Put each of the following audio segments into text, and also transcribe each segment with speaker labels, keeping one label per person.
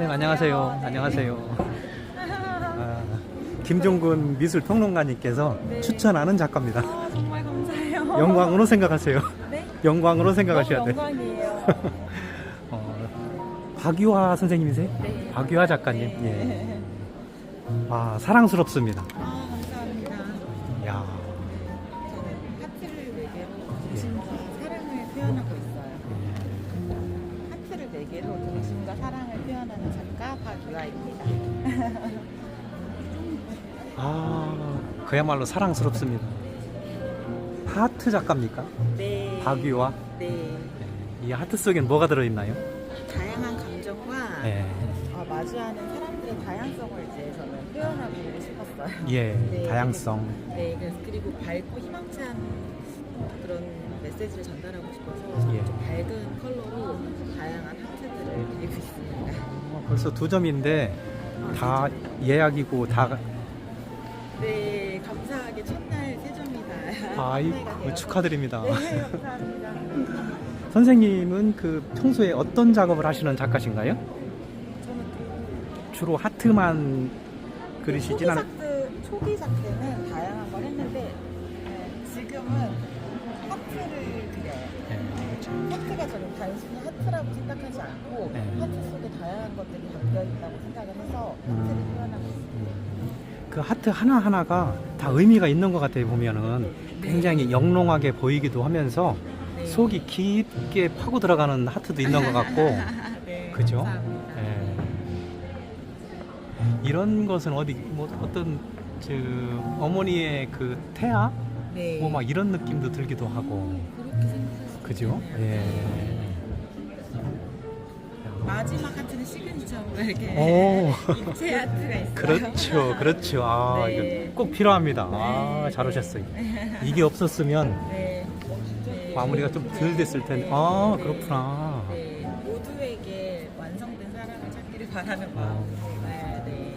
Speaker 1: 선생님 안녕하세요. 안녕하세요. 아, 김종근 미술 평론가님께서
Speaker 2: 네.
Speaker 1: 추천하는 작가입니다.
Speaker 2: 아, 정말 감사해요.
Speaker 1: 영광으로 생각하세요.
Speaker 2: 네?
Speaker 1: 영광으로 생각하셔야
Speaker 2: 너무
Speaker 1: 돼.
Speaker 2: 영광이에요.
Speaker 1: 어, 박유화 선생님이세요?
Speaker 2: 네.
Speaker 1: 박유화 작가님.
Speaker 2: 네.
Speaker 1: 예. 아 사랑스럽습니다.
Speaker 2: 아, 감사합니다.
Speaker 1: 야,
Speaker 2: 표현하는 작가 박유아입니다.
Speaker 1: 아 그야말로 사랑스럽습니다. 하트 작가입니까?
Speaker 2: 네.
Speaker 1: 박유화.
Speaker 2: 네.
Speaker 1: 이 하트 속엔 뭐가 들어있나요?
Speaker 2: 다양한 감정과
Speaker 1: 예,
Speaker 2: 어, 마주하는 사람들의 다양성을 이제 저는 표현하고 싶었어요.
Speaker 1: 예,
Speaker 2: 네.
Speaker 1: 다양성.
Speaker 2: 네, 그래서 그리고 밝고 희망찬 그런 메시지를 전달하고 싶어서 저는
Speaker 1: 예.
Speaker 2: 좀 밝은 컬러로 다양한 하트들을 그리고 있습니다.
Speaker 1: 어, 벌써 두 점인데
Speaker 2: 아,
Speaker 1: 다 예약이고 다
Speaker 2: 네, 감사하게 첫날 세 점이다.
Speaker 1: 아이고 축하드립니다.
Speaker 2: 네, 감사합니다.
Speaker 1: 선생님은 그 평소에 어떤 작업을 하시는 작가신가요?
Speaker 2: 저는 그
Speaker 1: 주로 하트만
Speaker 2: 초기
Speaker 1: 그리시진 않.
Speaker 2: 작들, 초기 작때는 다양한 걸 했는데 네, 지금은 하트를 그려요.
Speaker 1: 네.
Speaker 2: 하트가 저는 단순히 하트라고 생각하지 않고
Speaker 1: 네.
Speaker 2: 하트 속에 다양한 것들이 담겨 있다고 생각을 해서 하트를
Speaker 1: 음.
Speaker 2: 표현하고 있습니다.
Speaker 1: 그 하트 하나 하나가 다 의미가 있는 것 같아요. 보면은 굉장히 영롱하게 보이기도 하면서
Speaker 2: 네.
Speaker 1: 속이 깊게 파고 들어가는 하트도 있는 것 같고.
Speaker 2: 네,
Speaker 1: 그죠?
Speaker 2: 감사합니다.
Speaker 1: 예. 이런 것은 어디 뭐 어떤 저 어머니의 그 태아
Speaker 2: 네.
Speaker 1: 뭐 막 이런 느낌도 들기도 하고 그죠? 예.
Speaker 2: 마지막 하트는 시그니처로 이렇게
Speaker 1: 오.
Speaker 2: 입체 하트가 있어요.
Speaker 1: 그렇죠, 그렇죠. 아,
Speaker 2: 네.
Speaker 1: 이거 꼭 필요합니다. 아,
Speaker 2: 네,
Speaker 1: 잘
Speaker 2: 네.
Speaker 1: 오셨어요. 이게 없었으면
Speaker 2: 네. 네.
Speaker 1: 마무리가 좀 덜 됐을 텐데. 아, 그렇구나.
Speaker 2: 네. 모두에게 완성된 사랑을 찾기를 바라는
Speaker 1: 어.
Speaker 2: 마음. 네, 네.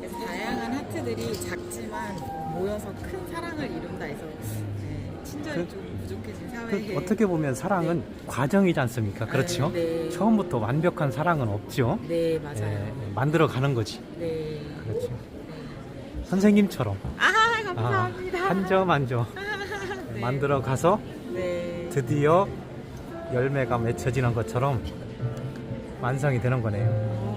Speaker 2: 그래서 다양한 하트들이 작지만 모여서 큰 사랑을 이룬다 해서 네, 친절이
Speaker 1: 그-
Speaker 2: 좀 부족해진
Speaker 1: 그
Speaker 2: 사회에
Speaker 1: 어떻게 보면 사랑은 과정이지 않습니까? 그렇죠?
Speaker 2: 네, 네.
Speaker 1: 처음부터 완벽한 사랑은 없죠.
Speaker 2: 네 맞아요.
Speaker 1: 예, 만들어 가는 거지.
Speaker 2: 네.
Speaker 1: 그렇죠. 선생님처럼
Speaker 2: 아 감사합니다.
Speaker 1: 한점 한점
Speaker 2: 네.
Speaker 1: 만들어 가서
Speaker 2: 네.
Speaker 1: 드디어 열매가 맺혀지는 것처럼 완성이 되는 거네요.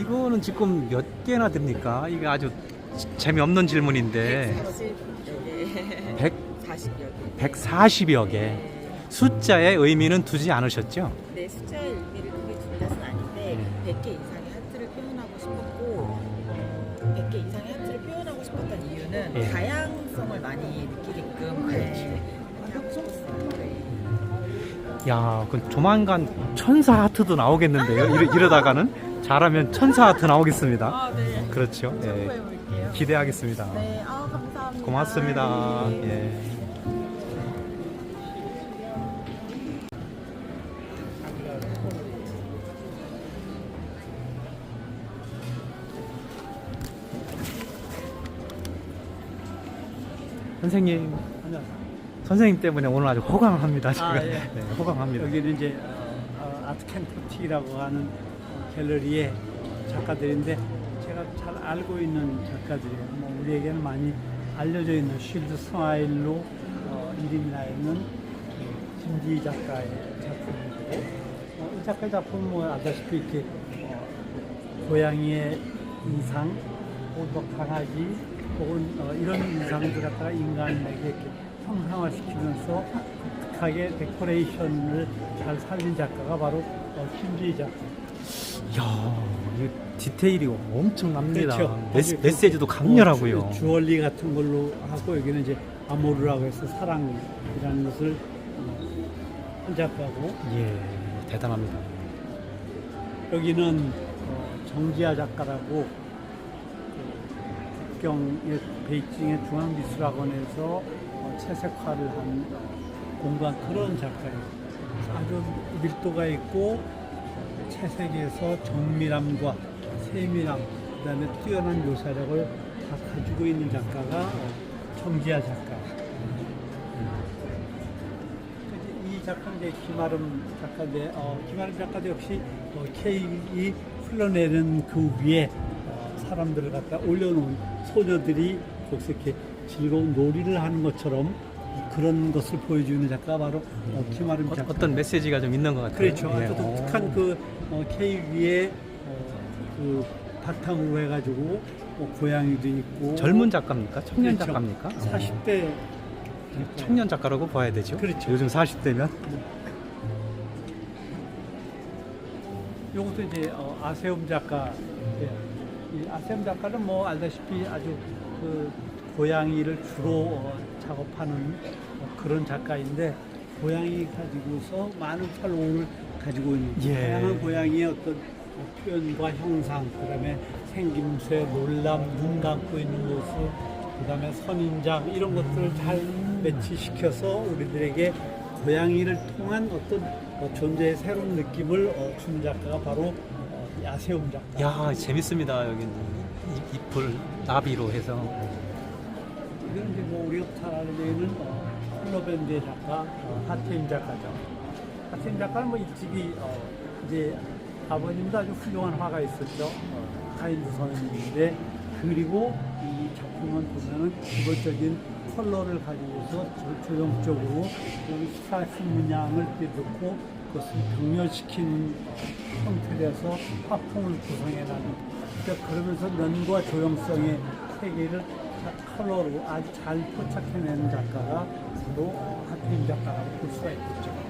Speaker 1: 이거는 지금 몇 개나 됩니까? 이게 아주 재미없는 질문인데
Speaker 2: 140, 네.
Speaker 1: 100,
Speaker 2: 140여 개.
Speaker 1: 140여 개. 숫자의 의미는 두지 않으셨죠?
Speaker 2: 네, 숫자의 의미를 크게 둔 것은 아닌데
Speaker 1: 네.
Speaker 2: 100개 이상의 하트를 표현하고 싶었고 100개 이상의 하트를 표현하고 싶었던 이유는
Speaker 1: 예.
Speaker 2: 다양성을 많이 느끼게끔 네, 그렇게 하고 싶었어요. 네.
Speaker 1: 야, 그 조만간 천사 하트도 나오겠는데요. 이러, 이러다가는 잘하면 천사 하트 나오겠습니다.
Speaker 2: 아, 네.
Speaker 1: 그렇죠. 예,
Speaker 2: 참고해 볼게요.
Speaker 1: 기대하겠습니다.
Speaker 2: 네, 아, 감사합니다.
Speaker 1: 고맙습니다.
Speaker 2: 네.
Speaker 1: 예. 선생님, 선생님 때문에 오늘 아주 호강합니다. 제가.
Speaker 3: 아, 예.
Speaker 1: 네, 호강합니다.
Speaker 3: 여기는 이제 어, 어, 아트캔터티라고 하는 어, 갤러리의 작가들인데 제가 잘 알고 있는 작가들이에요. 뭐 우리에게는 많이 알려져 있는 쉴드 스마일로 어, 이름이 나 있는 그 김지 작가의 작품이고 어, 이 작가의 작품은 뭐 알다시피 이렇게 어, 고양이의 이상 혹은 뭐 강아지 혹은 어, 이런 이상들 갖다가 인간에게 이렇게 형상화시키면서 독특하게 데코레이션을 잘 살린 작가가 바로 어, 김지희 작가.
Speaker 1: 이야, 이 디테일이 엄청납니다.
Speaker 3: 그렇죠.
Speaker 1: 메시, 메시지도 강렬하고요.
Speaker 3: 어, 주, 주얼리 같은 걸로 하고 여기는 이제 아모르라고 해서 사랑이라는 것을 어, 한 작가고
Speaker 1: 예, 대단합니다.
Speaker 3: 여기는 어, 정지아 작가라고 그 국경의 베이징의 중앙미술학원에서 어, 채색화를 한 공간 그런 작가예요. 아주 밀도가 있고 채색에서 정밀함과 세밀함, 그다음에 뛰어난 묘사력을 다 가지고 있는 작가가 어, 정지아 작가. 이 이제 김아름 작가인데 어, 김아름 작가도 역시 어, 케이크 흘러내는 그 위에 어, 사람들을 갖다 올려놓은 소녀들이 거기서 즐거운 놀이를 하는 것처럼 그런 것을 보여주는 작가가 바로 어, 김아름
Speaker 1: 어,
Speaker 3: 작가.
Speaker 1: 어떤 메시지가 좀 있는 것 같아요.
Speaker 3: 그렇죠.
Speaker 1: 예.
Speaker 3: 아주 독특한 그 어, 위에 어, 그 바탕으로 해가지고 뭐 고양이도 있고
Speaker 1: 젊은 작가입니까? 청년
Speaker 3: 그렇죠.
Speaker 1: 작가입니까?
Speaker 3: 40대
Speaker 1: 청년 작가라고 봐야 되죠.
Speaker 3: 그렇죠.
Speaker 1: 요즘 40대면
Speaker 3: 요것도 이제 어, 아세움 작가. 예. 이 아세움 작가는 뭐 알다시피 아주 그 고양이를 주로 어, 작업하는 어, 그런 작가인데 고양이 가지고서 많은 팔로우를 가지고 있는
Speaker 1: 예.
Speaker 3: 다양한 고양이의 어떤 어, 표현과 형상, 그다음에 생김새, 놀람, 눈 감고 있는 모습, 그다음에 선인장 이런 것들을 잘 매치시켜서 우리들에게 고양이를 통한 어떤 어, 존재의 새로운 느낌을 어, 주는 작가가 바로 어, 이 아세움 작가.
Speaker 1: 야 재밌습니다. 여기 이- 잎을 나비로 해서
Speaker 3: 이건 이제 뭐 우리가 잘 아는 데는 어, 콜로밴드의 작가 어, 하태임 작가죠. 하태임 작가는 뭐 일찍이 어, 이제 아버님도 아주 훌륭한 화가 있었죠. 어, 하인드 선생님인데 그리고 이 작품은 보면은 기본적인 컬러를 가지고서 조- 조형적으로 여기 스타일스 문양을 넣고 그것을 병렬시킨 형태로서 화풍을 구성해나는 그러니까 그러면서 면과 조형성의 세계를 자- 컬러로 아주 잘 포착해내는 작가가 바로 하태임 작가라고 볼 수가 있겠죠.